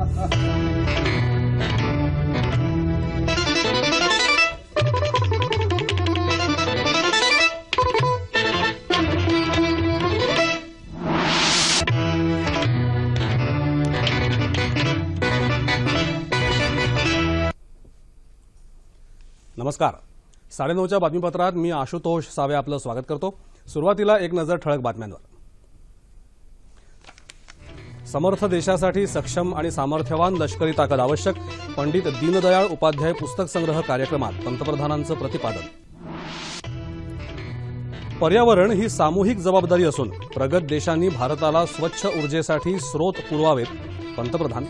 नमस्कार. साडेनऊच्या बातमीपत्रात मी आशुतोष सावे आपलं स्वागत करतो. सुरुवातीला एक नजर ठळक बातम्यांवर. समर्थ देशासाठी सक्षम आणि सामर्थ्यवान लष्करी ताकद आवश्यक. पंडित दीनदयाळ उपाध्याय पुस्तक संग्रह कार्यक्रमात पंतप्रधानांचं प्रतिपादन. पर्यावरण ही सामूहिक जबाबदारी असून प्रगत देशांनी भारताला स्वच्छ ऊर्जेसाठी स्रोत पुरवावेत पंतप्रधान.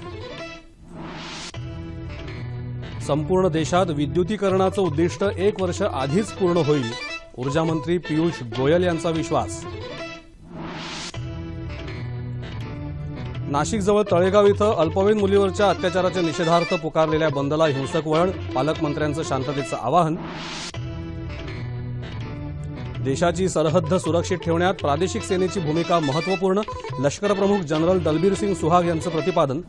संपूर्ण देशात विद्युतीकरणाचं उद्दिष्ट एक वर्ष आधीच पूर्ण होईल ऊर्जामंत्री पियुष गोयल यांचा विश्वास. नाशिकजवळ तळेगाव इथं अल्पवयीन मुलीवरच्या अत्याचाराच्या निषेधार्थ पुकारलेल्या बंदला हिंसक वळण पालकमंत्र्यांचं शांततेचं आवाहन. देशाची सरहद्द सुरक्षित ठेवण्यात प्रादेशिक सेनेची भूमिका महत्त्वपूर्ण लष्करप्रमुख जनरल दलबीर सिंग सुहाग यांचं प्रतिपादन.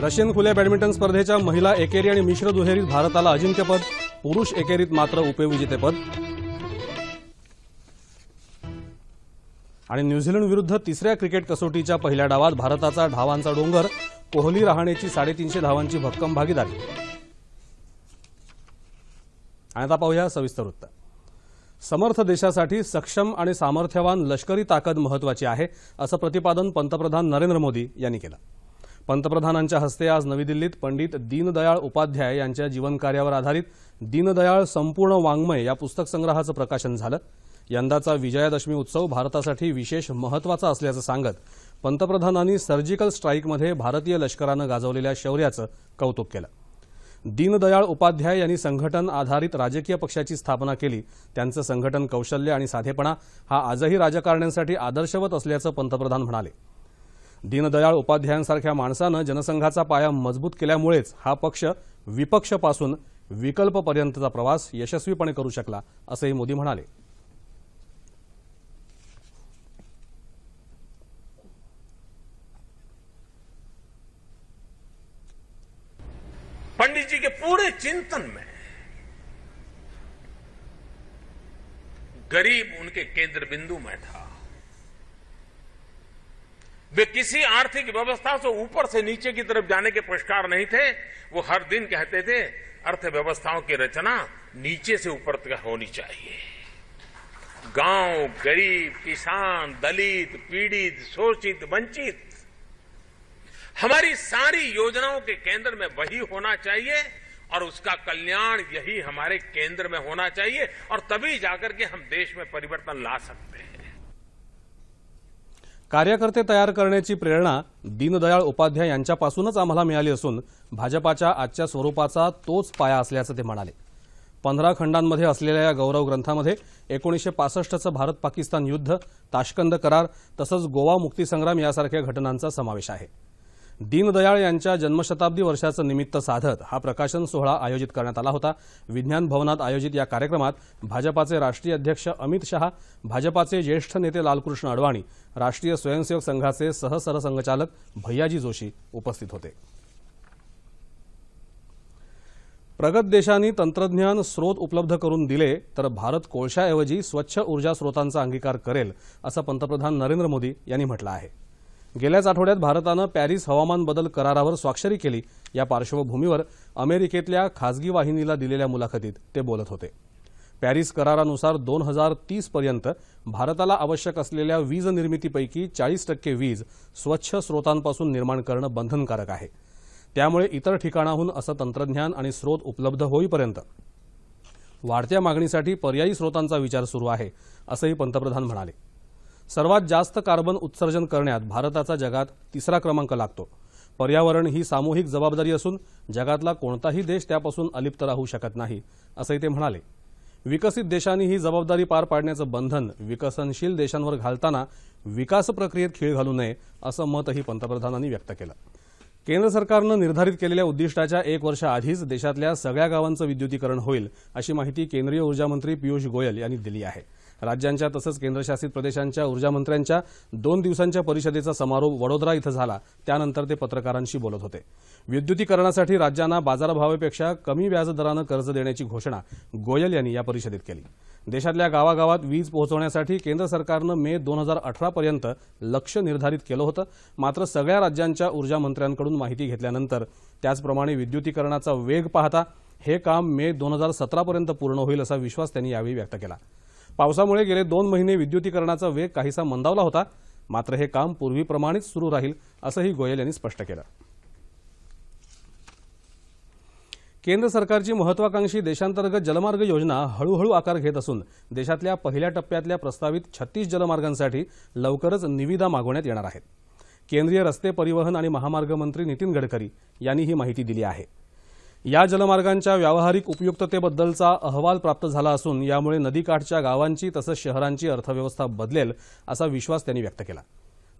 रशियन खुल्या बॅडमिंटन स्पर्धेच्या महिला एकेरी आणि मिश्र दुहेरीत भारताला अजिंक्यपद पुरुष एकेरीत मात्र उपविजेतेपद आणि न्यूझीलंड विरुद्ध तिसऱ्या क्रिकेट कसोटीच्या पहिल्या डावात भारताचा धावांचा डोंगर कोहली रहाणेची साडेतीनशे धावांची भक्कम भागीदारी. आणि आता पाहूया सविस्तर वृत्त. समर्थ देशासाठी सक्षम आणि सामर्थ्यवान लष्करी ताकद महत्वाची आहे असं प्रतिपादन पंतप्रधान नरेंद्र मोदी यांनी केलं. पंतप्रधानांच्या हस्ते आज नवी दिल्लीत पंडित दीनदयाळ उपाध्याय यांच्या जीवनकार्यावर आधारित दीनदयाळ संपूर्ण वाङ्मय या पुस्तक संग्रहाचं प्रकाशन झालं. यंदाचा विजयादशमी उत्सव भारतासाठी विशेष महत्त्वाचा असल्याचं सांगत पंतप्रधानांनी सर्जिकल स्ट्राईकमध्ये भारतीय लष्करानं गाजवलेल्या शौर्याचं कौतुक केलं. दीनदयाळ उपाध्याय यांनी संघटन आधारित राजकीय पक्षाची स्थापना केली. त्यांचं संघटन कौशल्य आणि साधेपणा हा आजही राजकारण्यांसाठी आदर्शवत असल्याचं पंतप्रधान म्हणाले. दीनदयाळ उपाध्यायांसारख्या माणसानं जनसंघाचा पाया मजबूत केल्यामुळेच हा पक्ष विपक्षपासून विकल्पपर्यंतचा प्रवास यशस्वीपणे करू शकला असंही मोदी म्हणाले. पंडित जी के पूरे चिंतन में गरीब उनके केंद्र बिंदु में था। वे किसी आर्थिक व्यवस्था से ऊपर से नीचे की तरफ़ जाने के पुरस्कार नहीं थे। वो हर दिन कहते थे, अर्थव्यवस्थाओं की रचना नीचे से ऊपर तक होनी चाहिए। गाँव, गरीब, किसान, दलित, पीड़ित, शोषित, वंचित, हमारी सारी योजनाओं के केंद्र में वही होना चाहिए और उसका कल्याण यही हमारे केंद्र में होना चाहिए और तभी जाकर के हम देश में परिवर्तन ला सकते हैं। कार्यकर्ते तयार करण्याची प्रेरणा दीनदयाळ उपाध्याय यांच्यापासूनच आम्हाला मिळाली असून भाजपाच्या आजच्या स्वरूपाचा तोच पाया असल्याचं ते म्हणाले. पंधरा खंडांमध्ये असलेल्या या गौरव ग्रंथामध्ये एकोणीसशे पासष्टचं भारत पाकिस्तान युद्ध ताशकंद करार तसंच गोवा मुक्तीसंग्राम यासारख्या घटनांचा समावेश आहे. दीनदयाळ यांच्या जन्मशताब्दी वर्षाचं निमित्त साधत हा प्रकाशन सोहळा आयोजित करण्यात आला होता. विज्ञान भवनात आयोजित या कार्यक्रमात भाजपाचे राष्ट्रीय अध्यक्ष अमित शहा भाजपाचे ज्येष्ठ नेते लालकृष्ण अडवाणी राष्ट्रीय स्वयंसेवक संघाचे सहसरसंघचालक भैयाजी जोशी उपस्थित होते. प्रगत देशांनी तंत्रज्ञान स्रोत उपलब्ध करून दिले तर भारत कोळशाऐवजी स्वच्छ ऊर्जा स्रोतांचा अंगीकार करेल असं पंतप्रधान नरेंद्र मोदी यांनी म्हटलं आहे. गेल्याच आठवड्यात भारतानं पॅरिस हवामान बदल करारावर स्वाक्षरी केली. या पार्श्वभूमीवर अमेरिकेतल्या खासगी वाहिनीला दिलेल्या मुलाखतीत ते बोलत होते. पॅरिस करारानुसार दोन हजार तीस पर्यंत भारताला आवश्यक असलेल्या वीज निर्मितीपैकी चाळीस टक्के वीज स्वच्छ स्रोतांपासून निर्माण करणं बंधनकारक आहे. त्यामुळे इतर ठिकाणाहून असं तंत्रज्ञान आणि स्रोत उपलब्ध होईपर्यंत वाढत्या मागणीसाठी पर्यायी स्रोतांचा विचार सुरू आहे असंही पंतप्रधान म्हणाले. सर्वात जास्त कार्बन उत्सर्जन करण्यात भारताचा जगात तिसरा क्रमांक लागतो. पर्यावरण ही सामूहिक जबाबदारी असून जगातला कोणताही देश त्यापासून अलिप्त राहू शकत नाही असंही ते म्हणाले. विकसित देशांनी ही जबाबदारी पार पाडण्याचं बंधन विकसनशील देशांवर घालताना विकास प्रक्रियेत खीळ घालू नये असं मतही पंतप्रधानांनी व्यक्त केलं. केंद्र सरकारनं निर्धारित केलेल्या उद्दिष्टाच्या एक वर्षाआधीच देशातल्या सगळ्या गावांचं विद्युतीकरण होईल अशी माहिती केंद्रीय ऊर्जामंत्री पियुष गोयल यांनी दिली आहे. राज्यांच्या तसंच केंद्रशासित प्रदेशांच्या ऊर्जामंत्र्यांच्या दोन दिवसांच्या परिषदेचा समारोप वडोदरा इथं झाला. त्यानंतर ते पत्रकारांशी बोलत होते. विद्युतीकरणासाठी राज्यांना बाजारभावापेक्षा कमी व्याजदरानं कर्ज देण्याची घोषणा गोयल यांनी या परिषदेत केली. देशातल्या गावागावात वीज पोहोचवण्यासाठी केंद्र सरकारनं मे दोन हजार अठरापर्यंत लक्ष्य निर्धारित केलं होतं. मात्र सगळ्या राज्यांच्या ऊर्जा मंत्र्यांकडून माहिती घेतल्यानंतर त्याचप्रमाणे विद्युतीकरणाचा वेग पाहता हे काम मे दोन हजार सतरापर्यंत पूर्ण होईल असा विश्वास त्यांनी यावेळी व्यक्त केला. पावसामुळे गेले दोन महिने विद्युतीकरणाचा वेग काहीसा मंदावला होता. मात्र हे काम पूर्वीप्रमाणेच सुरू राहील असंही गोयल यांनी स्पष्ट केलं. केंद्र सरकारची महत्वाकांक्षी देशांतर्गत जलमार्ग योजना हळूहळू आकार घेत असून देशातल्या पहिल्या टप्प्यातल्या प्रस्तावित छत्तीस जलमार्गांसाठी लवकरच निविदा मागवण्यात येणार आहेत. केंद्रीय रस्ते परिवहन आणि महामार्ग मंत्री नितीन गडकरी यांनी ही माहिती दिली आहे. या जलमार्गांच्या व्यावहारिक उपयुक्ततेबद्दलचा अहवाल प्राप्त झाला असून यामुळे नदीकाठच्या गावांची तसंच शहरांची अर्थव्यवस्था बदलेल असा विश्वास त्यांनी व्यक्त केला.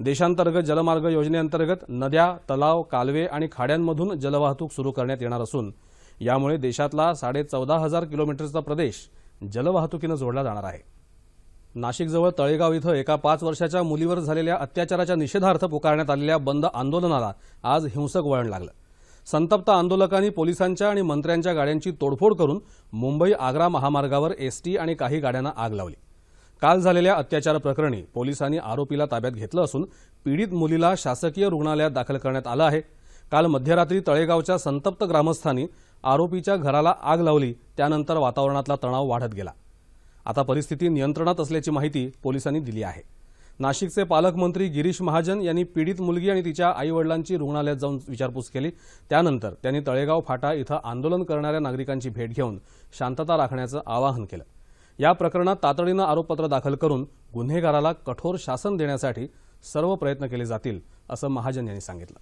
देशांतर्गत जलमार्ग योजनेअंतर्गत नद्या तलाव कालवे आणि खाड्यांमधून जलवाहतूक सुरू करण्यात येणार असून यामुळे देशातला साडेचौदा हजार किलोमीटरचा प्रदेश जलवाहतुकीनं जोडला जाणार आहे. नाशिकजवळ तळेगाव इथं एका पाच वर्षाच्या मुलीवर झालेल्या अत्याचाराच्या निषेधार्थ पुकारण्यात आलेल्या बंद आंदोलनाला आज हिंसक वळण लागलं. संतप्त आंदोलकांनी पोलिसांच्या आणि मंत्र्यांच्या गाड्यांची तोडफोड करून मुंबई आग्रा महामार्गावर एसटी आणि काही गाड्यांना आग लावली. काल झालेल्या अत्याचार प्रकरणी पोलिसांनी आरोपीला ताब्यात घेतलं असून पीडित मुलीला शासकीय रुग्णालयात दाखल करण्यात आलं आहे. काल मध्यरात्री तळेगावच्या संतप्त ग्रामस्थांनी आरोपीच्या घराला आग लावली त्यानंतर वातावरणातला तणाव वाढत गेला. आता परिस्थिती नियंत्रणात असल्याची माहिती पोलिसांनी दिली आहे. नाशिकचे पालकमंत्री गिरीश महाजन यांनी पीडित मुलगी आणि तिच्या आईवडिलांची रुग्णालयात जाऊन विचारपूस केली. त्यानंतर त्यांनी तळेगाव फाटा इथं आंदोलन करणाऱ्या नागरिकांची भेट घेऊन शांतता राखण्याचं आवाहन केलं. या प्रकरणात तातडीनं आरोपपत्र दाखल करून गुन्हेगाराला कठोर शासन देण्यासाठी सर्व प्रयत्न केले जातील असं महाजन यांनी सांगितलं.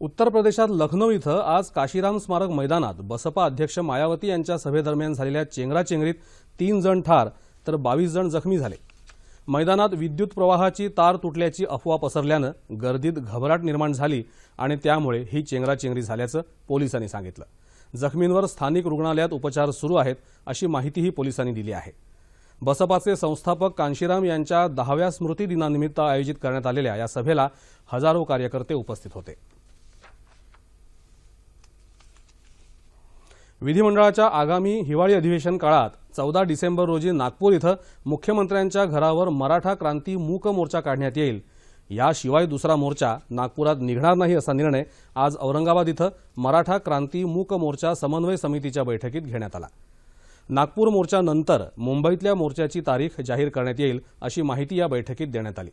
उत्तर प्रदेशात लखनौ इथं आज काशीराम स्मारक मैदानात बसपा अध्यक्ष मायावती यांच्या सभेदरम्यान झालेल्या चेंगराचेंगरीत तीन जण ठार तर बावीस जण जखमी झाले. मैदानात विद्युत प्रवाहाची तार तुटल्याची अफवा पसरल्यानं गर्दीत घबराट निर्माण झाली आणि त्यामुळे ही चेंगराचेंगरी झाल्याचं पोलिसांनी सांगितलं. जखमींवर स्थानिक रुग्णालयात उपचार सुरू आहेत अशी माहितीही पोलिसांनी दिली आहे. बसपाचे संस्थापक कांशीराम यांच्या दहाव्या स्मृती दिनानिमित्त आयोजित करण्यात आलेल्या या सभेला हजारो कार्यकर्ते उपस्थित होते. विधिमंडळाच्या आगामी हिवाळी अधिवेशन काळात चौदा डिसेंबर रोजी नागपूर इथं मुख्यमंत्र्यांच्या घरावर मराठा क्रांती मूक मोर्चा काढण्यात येईल. याशिवाय दुसरा मोर्चा नागपुरात निघणार नाही असा निर्णय आज औरंगाबाद इथं मराठा क्रांती मूक मोर्चा समन्वय समितीच्या बैठकीत घेण्यात आला. नागपूर मोर्चानंतर मुंबईतल्या मोर्चाची तारीख जाहीर करण्यात येईल अशी माहिती या बैठकीत देण्यात आली.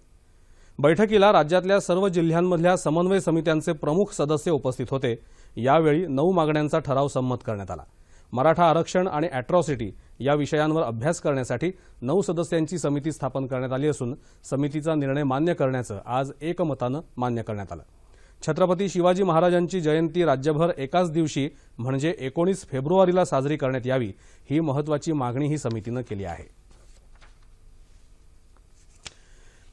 बैठकीला राज्यातल्या सर्व जिल्ह्यांमधल्या समन्वय समित्यांचे प्रमुख सदस्य उपस्थित होते. यावेळी नऊ मागण्यांचा ठराव संमत करण्यात आला. मराठा आरक्षण आणि अॅट्रॉसिटी या विषयांवर अभ्यास करण्यासाठी नऊ सदस्यांची समिती स्थापन करण्यात आली असून समितीचा निर्णय मान्य करण्याचं आज एकमतानं मान्य करण्यात आलं. छत्रपती शिवाजी महाराजांची जयंती राज्यभर एकाच दिवशी म्हणजे एकोणीस फेब्रुवारीला साजरी करण्यात यावी ही महत्वाची मागणी ही समितीनं केली आहे.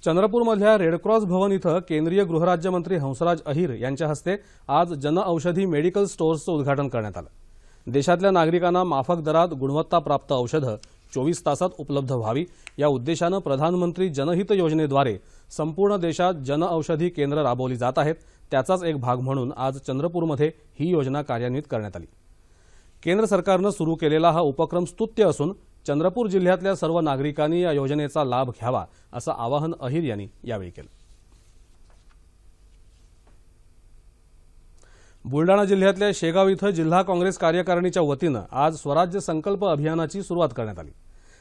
चंद्रपूरमधल्या रेडक्रॉस भवन इथं केंद्रीय गृहराज्यमंत्री हंसराज अहिर यांच्या हस्ते आज जनऔषधी मेडिकल स्टोअर्सचं उद्घाटन करण्यात आलं. देशातल्या नागरिकांना माफक दरात गुणवत्ताप्राप्त औषधं चोवीस तासात उपलब्ध व्हावी या उद्देशानं प्रधानमंत्री जनहित योजनेद्वारे संपूर्ण देशात जनऔषधी केंद्र राबवली जात आहेत. त्याचाच एक भाग म्हणून आज चंद्रपूरमध्ये ही योजना कार्यान्वित करण्यात आली. केंद्र सरकारनं सुरू केलेला हा उपक्रम स्तुत्य असून चंद्रपूर जिल्ह्यातल्या सर्व नागरिकांनी या योजनेचा लाभ घ्यावा असं आवाहन अहिर यांनी यावेळी केलं. बुलडाणा जिल्ह्यातल्या शेगाव इथं जिल्हा काँग्रेस कार्यकारिणीच्या वतीनं आज स्वराज्य संकल्प अभियानाची सुरुवात करण्यात आली.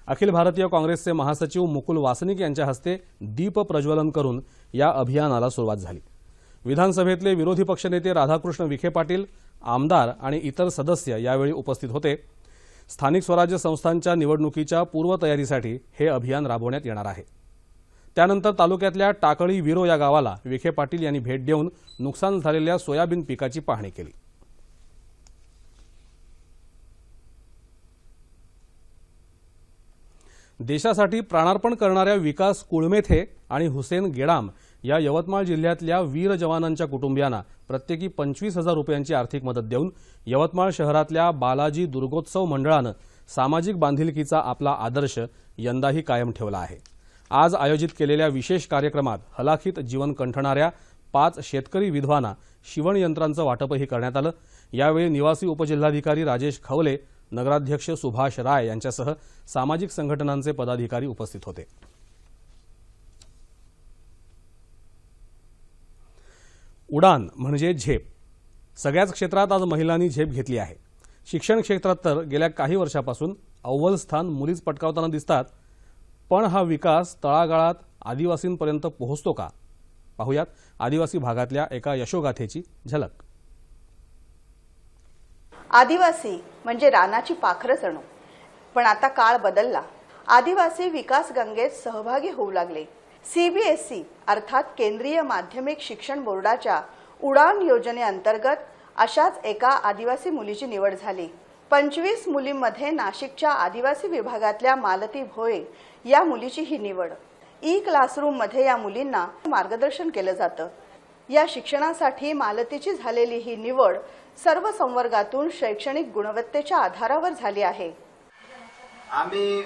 अखिल भारतीय काँग्रेसचे महासचिव मुकुल वासनिक यांच्या हस्ते दीप प्रज्वलन करून या अभियानाला सुरुवात झाली. विधानसभेतले विरोधी पक्षनेते राधाकृष्ण विखे पाटील आमदार आणि इतर सदस्य यावेळी उपस्थित होते. स्थानिक स्वराज्य संस्थांच्या निवडणुकीच्या पूर्वतयारीसाठी हे अभियान राबवण्यात येणार आहे. त्यानंतर तालुक्यातल्या टाकळी विरो या गावाला विखे पाटील यांनी भेट देऊन नुकसान झालेल्या सोयाबीन पिकाची पाहणी केली. देशासाठी प्राणार्पण करणाऱ्या विकास कुळमेथे आणि हुसेन गेडाम या यवतमाळ जिल्ह्यातल्या वीर जवानांच्या कुटुंबियांना प्रत्येकी पंचवीस हजार रुपयांची आर्थिक मदत देऊन यवतमाळ शहरातल्या बालाजी दुर्गोत्सव मंडळानं सामाजिक बांधिलकीचा आपला आदर्श यंदाही कायम ठेवला आहे. आज आयोजित केलेल्या विशेष कार्यक्रमात हलाखीत जीवन कंठणाऱ्या पाच शेतकरी विधवांना शिवणयंत्रांचं वाटपही करण्यात आलं. यावेळी निवासी उपजिल्हाधिकारी राजेश खवले नगराध्यक्ष सुभाष राय यांच्यासह सामाजिक संघटनांचे पदाधिकारी उपस्थित होते. उडान म्हणजे झेप. सगळ्याच क्षेत्रात आज महिलांनी झेप घेतली आहे. शिक्षण क्षेत्रात तर गेल्या काही वर्षापासून अव्वल स्थान मुलीच पटकावताना दिसतात. पण हा विकास तळागाळात आदिवासींपर्यंत पोहोचतो का? पाहुयात आदिवासी भागातल्या एका यशोगाथेची झलक. आदिवासी म्हणजे रानाची पाखरं जणू. पण आता काळ बदलला. आदिवासी विकास गंगेत सहभागी होऊ लागले. सीबीएसई अर्थात केंद्रीय माध्यमिक शिक्षण बोर्डाच्या उडान योजनेअंतर्गत अशाच एका आदिवासी मुलीची निवड झाली. पंचवीस मुलींमध्ये नाशिकच्या आदिवासी विभागातल्या मालती भोये या मुलीची ही निवड. ई क्लासरूममध्ये या मुलींना मार्गदर्शन केलं जातं. या शिक्षणासाठी मालतीची झालेली ही निवड सर्व संवर्गातून शैक्षणिक गुणवत्तेच्या आधारावर झाली आहे. आम्ही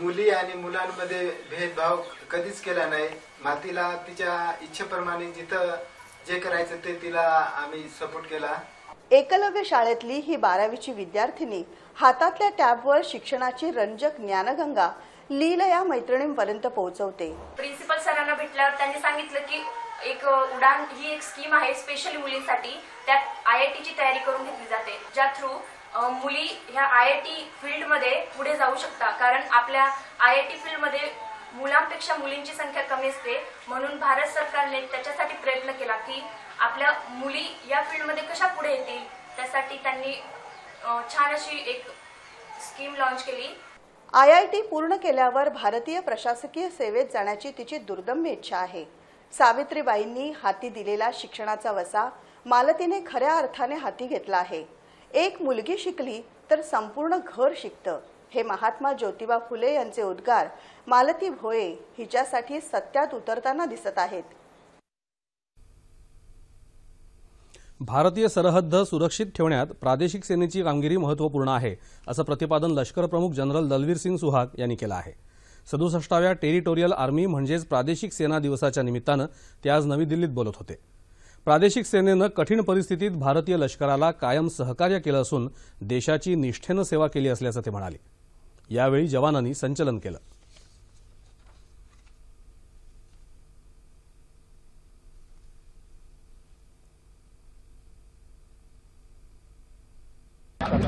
मुली आणि मुलांमध्ये भेदभाव कधीच केला नाही. मातीला तिच्या इच्छेप्रमाणे जिथं जे करायचं ते तिला आम्ही सपोर्ट केला. एकलव्य शाळेतली ही बारावीची विद्यार्थिनी हातातल्या टॅबवर शिक्षणाची रंजक ज्ञानगंगा लीलया मैत्रिणींपर्यंत पोहोचवते. प्रिन्सिपल सरांना भेटल्यावर त्यांनी सांगितलं की एक उडान ही एक स्कीम आहे स्पेशली मुलींसाठी. त्यात आय आय टीची तयारी करून घेतली जाते. ज्या थ्रू मुली ह्या आय आय टी फील्डमध्ये पुढे जाऊ शकता कारण आपल्या आय आय टी फील्डमध्ये मुलांपेक्षा मुलींची संख्या कमी असते. म्हणून भारत सरकारने त्याच्यासाठी प्रयत्न केला की आपल्या मुली या फील्डमध्ये कशा पुढे येतील त्यासाठी त्यांनी छान अशी एक स्कीम लॉन्च केली. आय आय टी पूर्ण केल्यावर भारतीय प्रशासकीय सेवेत जाण्याची तिची दुर्दम्य इच्छा आहे. सावित्रीबाईंनी हाती दिलेला शिक्षणाचा वसा मालतीने खऱ्या अर्थाने हाती घेतला आहे. एक मुलगी शिकली तर संपूर्ण घर शिकतं. हे महात्मा ज्योतिबा फुले यांचे उद्गार मालती भोये हिच्यासाठी सत्यात उतरताना दिसत आहेत. भारतीय सरहद्द सुरक्षित ठेवण्यात प्रादेशिक सेनेची कामगिरी महत्त्वपूर्ण आहे असं प्रतिपादन लष्कर प्रमुख जनरल दलवीर सिंग सुहाग यांनी केलं आहे. सदुसष्टाव्या टेरिटोरियल आर्मी म्हणजेच प्रादेशिक सेना दिवसाच्या निमित्तानं ते आज नवी दिल्लीत बोलत होते. प्रादेशिक सेनेनं कठीण परिस्थितीत भारतीय लष्कराला कायम सहकार्य केलं असून देशाची निष्ठेनं सेवा केली असल्याचं ते म्हणाले. यावेळी जवानांनी संचलन केलं. बीड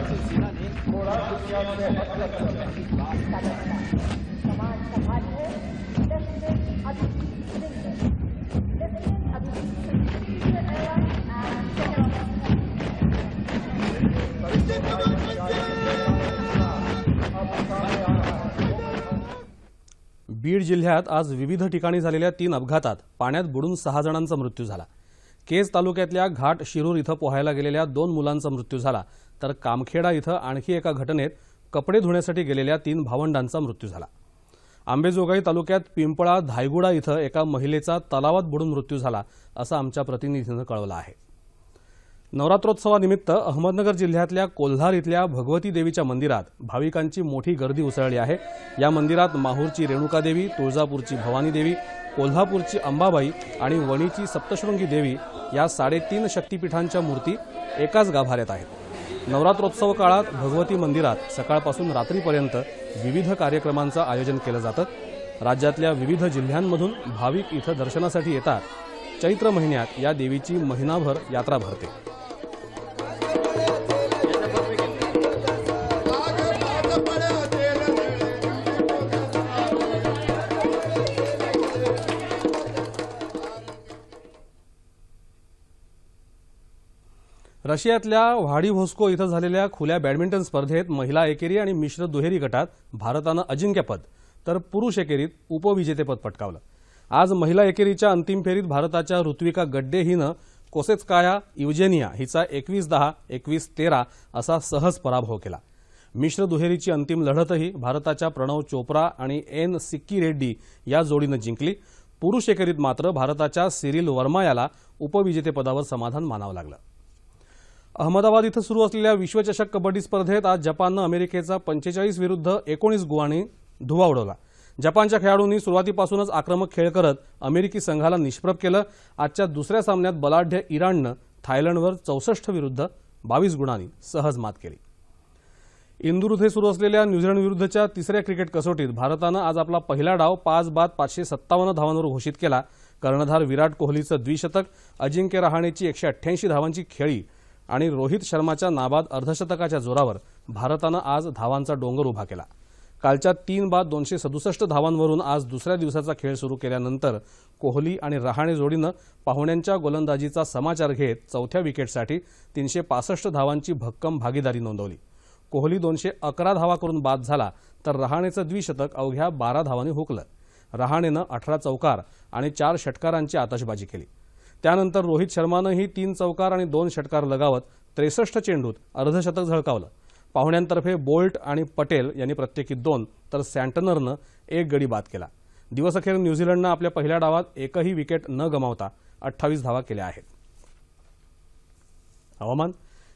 जिल्ह्यात आज विविध ठिकाणी झालेल्या तीन अपघातात पाण्यात बुडून सहा जणांचा मृत्यू झाला. केज तालुक्यातल्या घाट शिरूर इथं पोहायला गेलेल्या दोन मुलांचा मृत्यू झाला. तर कामखेडा इथं आणखी एका घटनेत कपडे धुण्यासाठी गेलेल्या तीन भावंडांचा मृत्यू झाला. आंबेजोगाई तालुक्यात पिंपळा धायगुडा इथं एका महिलेचा तलावात बुडून मृत्यू झाला असं आमच्या प्रतिनिधीनं कळवलं आहे. नवरात्रोत्सवानिमित्त अहमदनगर जिल्ह्यातल्या कोल्हार इथल्या भगवती देवीच्या मंदिरात भाविकांची मोठी गर्दी उसळली आहे. या मंदिरात माहूरची रेणुकादेवी तुळजापूरची भवानी देवी कोल्हापूरची अंबाबाई आणि वणीची सप्तशृंगी देवी या साडेतीन शक्तीपीठांच्या मूर्ती एकाच गाभाऱ्यात आहेत. नवरात्रोत्सव काळात भगवती मंदिरात सकाळपासून रात्रीपर्यंत विविध कार्यक्रमांचं आयोजन केलं जातं. राज्यातल्या विविध जिल्ह्यांमधून भाविक इथं दर्शनासाठी येतात. चैत्र महिन्यात या देवीची महिनाभर यात्रा भरते. रशियातल्या व्हाडिव्होस्को इथं झालेल्या खुल्या बॅडमिंटन स्पर्धेत महिला एकेरी आणि मिश्र दुहेरी गटात भारतानं अजिंक्यपद तर पुरुष एकेरीत उपविजेतेपद पटकावलं. आज महिला एकेरीच्या अंतिम फेरीत भारताच्या ऋत्विका गड्डे हिनं कोसेत्स्काया युजेनिया हिचा एकवीस दहा एकवीस तेरा असा सहज पराभव केला. मिश्र दुहेरीची अंतिम लढतही भारताच्या प्रणव चोप्रा आणि एन सिक्की रेड्डी या जोडीनं जिंकली. पुरुष एकेरीत मात्र भारताच्या सिरिल वर्मा याला उपविजेतेपदावर समाधान मानावं लागलं. अहमदाबाद इथं सुरू असलेल्या विश्वचषक कबड्डी स्पर्धेत आज जपाननं अमेरिकेचा पंचेचाळीस विरुद्ध एकोणीस गुणांनी धुवा उडवला. जपानच्या खेळाडूंनी सुरुवातीपासूनच आक्रमक खेळ करत अमेरिकी संघाला निष्प्रभ केलं. आजच्या दुसऱ्या सामन्यात बलाढ्य इराणनं थायलंडवर चौसष्ट विरुद्ध बावीस गुणांनी सहज मात केली. इंदूर इथे सुरू असलेल्या न्यूझीलंड विरुद्धच्या तिसऱ्या क्रिकेट कसोटीत भारतानं आज आपला पहिला डाव पाच बाद पाचशे सत्तावन्न धावांवर घोषित केला. कर्णधार विराट कोहलीचं द्विशतक अजिंक्य रहाणेची एकशे अठ्ठ्याऐंशी धावांची खेळी आणि रोहित शर्माच्या नाबाद अर्धशतकाच्या जोरावर भारतानं आज धावांचा डोंगर उभा केला. कालच्या तीन बाद दोनशे सदुसष्ट धावांवरून आज दुसऱ्या दिवसाचा खेळ सुरू केल्यानंतर कोहली आणि रहाणे जोडीनं पाहुण्यांच्या गोलंदाजीचा समाचार घेत चौथ्या विकेटसाठी तीनशे पासष्ट धावांची भक्कम भागीदारी नोंदवली. कोहली दोनशे अकरा धावा करून बाद झाला तर रहाणेचं द्विशतक अवघ्या बारा धावांनी हुकलं. रहाणेनं अठरा चौकार आणि चार षटकारांची आतषबाजी केली. त्यानंतर रोहित शर्मानंही तीन चौकार आणि दोन षटकार लगावत त्रेसष्ट चेंडूत अर्धशतक झळकावलं. पाहुण्यांतर्फे बोल्ट आणि पटेल यांनी प्रत्येकी दोन तर सँटनरनं एक गडी बाद केला. दिवसअखेर न्यूझीलंडनं आपल्या पहिल्या डावात एकही विकेट न गमावता अठ्ठावीस धावा केल्या आहेत. हवामान?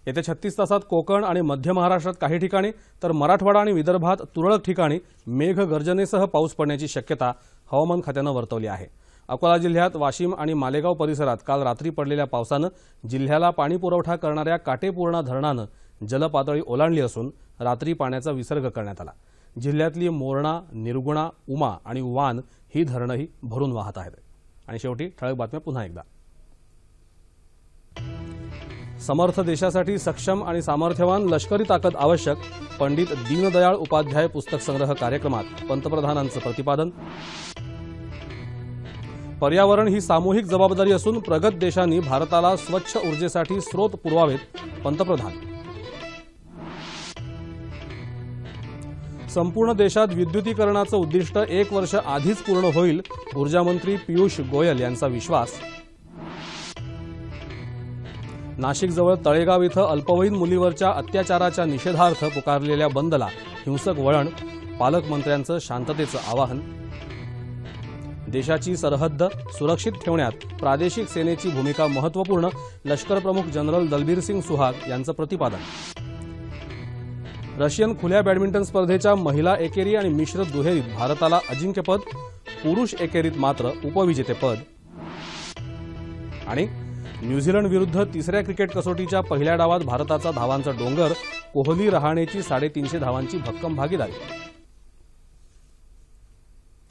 येत्या छत्तीस तासात कोकण आणि मध्य महाराष्ट्रात काही ठिकाणी तर मराठवाडा आणि विदर्भात तुरळक ठिकाणी मेघगर्जनेसह पाऊस पडण्याची शक्यता हवामान खात्यानं वर्तवली आहे. अकोला जिल्ह्यात वाशिम आणि मालेगाव परिसरात काल रात्री पडलेल्या पावसानं जिल्ह्याला पाणीपुरवठा करणाऱ्या काटेपूर्णा धरणानं जलपातळी ओलांडली असून रात्री पाण्याचा विसर्ग करण्यात आला. जिल्ह्यातली मोरणा निर्गुणा उमा आणि वान ही धरणंही भरून वाहत आहेत. आणि शेवटी ठळक बातम्या पुन्हा एकदा. समर्थ देशासाठी सक्षम आणि सामर्थ्यवान लष्करी ताकद आवश्यक पंडित दीनदयाळ उपाध्याय पुस्तक संग्रह कार्यक्रमात पंतप्रधानांचं प्रतिपादन पर्यावरण ही सामूहिक जबाबदारी असून प्रगत देशांनी भारताला स्वच्छ ऊर्जेसाठी स्रोत पुरवावेत पंतप्रधान. संपूर्ण देशात विद्युतीकरणाचं उद्दिष्ट एक वर्ष आधीच पूर्ण होईल ऊर्जामंत्री पियुष गोयल यांचा विश्वास. नाशिकजवळ तळेगाव इथं अल्पवयीन मुलीवरच्या अत्याचाराच्या निषेधार्थ पुकारलेल्या बंदला हिंसक वळण पालकमंत्र्यांचं शांततेचं आवाहन. देशाची सरहद्द सुरक्षित ठेवण्यात प्रादेशिक सेनेची भूमिका महत्त्वपूर्ण लष्करप्रमुख जनरल दलबीर सिंग सुहाग यांचं प्रतिपादन. रशियन खुल्या बॅडमिंटन स्पर्धेच्या महिला एकेरी आणि मिश्र दुहेरीत भारताला अजिंक्यपद पुरुष एकेरीत मात्र उपविजेतेपद. आणि न्यूझीलंड विरुद्ध तिसऱ्या क्रिकेट कसोटीच्या पहिल्या डावात भारताचा धावांचा डोंगर कोहली रहाणेची साडेतीनशे धावांची भक्कम भागीदारी.